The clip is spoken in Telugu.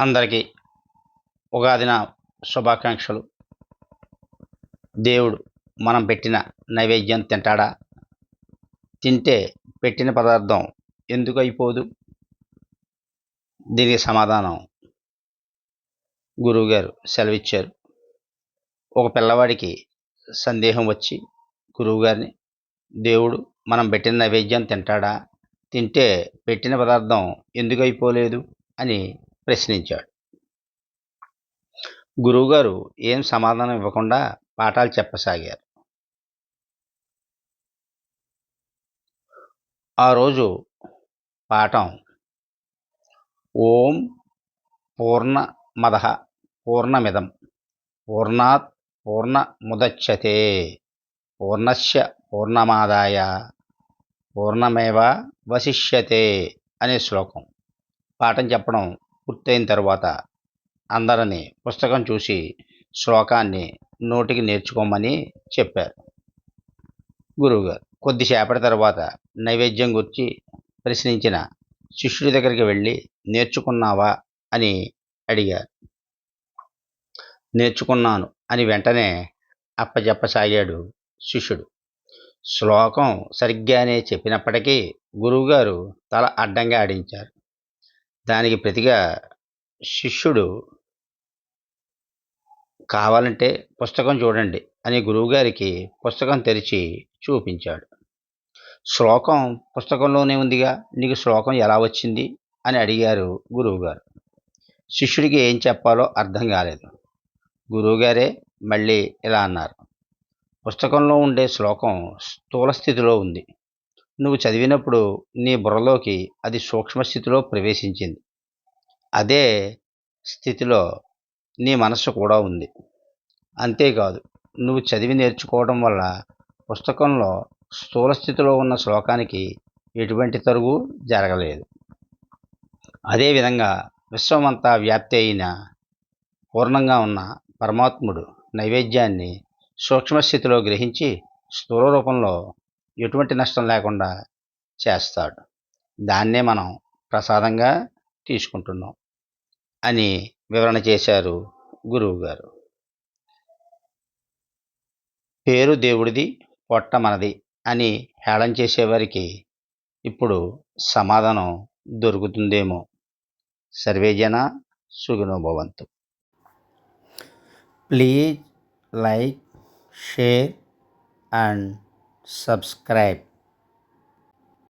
అందరికీ ఉగాదిన శుభాకాంక్షలు. దేవుడు మనం పెట్టిన నైవేద్యం తింటాడా? తింటే పెట్టిన పదార్థం ఎందుకు అయిపోదు? దీనికి సమాధానం గురువుగారు సెలవిచ్చారు. ఒక పిల్లవాడికి సందేహం వచ్చి గురువుగారిని దేవుడు మనం పెట్టిన నైవేద్యం తింటాడా? తింటే పెట్టిన పదార్థం ఎందుకు అయిపోలేదు? అని ప్రశ్నించాడు. గురువుగారు ఏం సమాధానం ఇవ్వకుండా పాఠాలు చెప్పసాగారు. ఆ రోజు పాఠం ఓం పూర్ణ మద పూర్ణమిదం పూర్ణాత్ పూర్ణ ముదచ్చతే పూర్ణస్య పూర్ణమాదాయ పూర్ణమేవ వశిష్యతే అనే శ్లోకం. పాఠం చెప్పడం పూర్తయిన తర్వాత అందరినీ పుస్తకం చూసి శ్లోకాన్ని నోటికి నేర్చుకోమని చెప్పారు. గురువుగారు కొద్దిసేపటి తర్వాత నైవేద్యం గురించి ప్రశ్నించిన శిష్యుడి దగ్గరికి వెళ్ళి నేర్చుకున్నావా? అని అడిగారు. నేర్చుకున్నాను అని వెంటనే అప్పచెప్పసాగాడు శిష్యుడు. శ్లోకం సరిగ్గానే చెప్పినప్పటికీ గురువుగారు తల అడ్డంగా ఆడించారు. దానికి ప్రతిగా శిష్యుడు కావాలంటే పుస్తకం చూడండి అని గురువుగారికి పుస్తకం తెరిచి చూపించాడు. శ్లోకం పుస్తకంలోనే ఉందిగా నీకు శ్లోకం ఎలా వచ్చింది? అని అడిగారు గురువుగారు. శిష్యుడికి ఏం చెప్పాలో అర్థం కాలేదు. గురువుగారే మళ్ళీ ఇలా అన్నారు. పుస్తకంలో ఉండే శ్లోకం స్థూల స్థితిలో ఉంది. నువ్వు చదివినప్పుడు నీ బుర్రలోకి అది సూక్ష్మ స్థితిలో ప్రవేశించింది. అదే స్థితిలో నీ మనస్సు కూడా ఉంది. అంతేకాదు నువ్వు చదివి నేర్చుకోవడం వల్ల పుస్తకంలో స్థూల స్థితిలో ఉన్న శ్లోకానికి ఎటువంటి తరుగు జరగలేదు. అదేవిధంగా విశ్వమంతా వ్యాప్తి అయిన పూర్ణంగా ఉన్న పరమాత్ముడు నైవేద్యాన్ని సూక్ష్మస్థితిలో గ్రహించి స్థూల రూపంలో ఎటువంటి నష్టం లేకుండా చేస్తాడు. దాన్నే మనం ప్రసాదంగా తీసుకుంటున్నాం అని వివరణ చేశారు గురువుగారు. పేరు దేవుడిది పొట్ట మనది అని హేళన చేసేవారికి ఇప్పుడు సమాధానం దొరుకుతుందేమో. సర్వేజన సుగుణభవంతు please like share and subscribe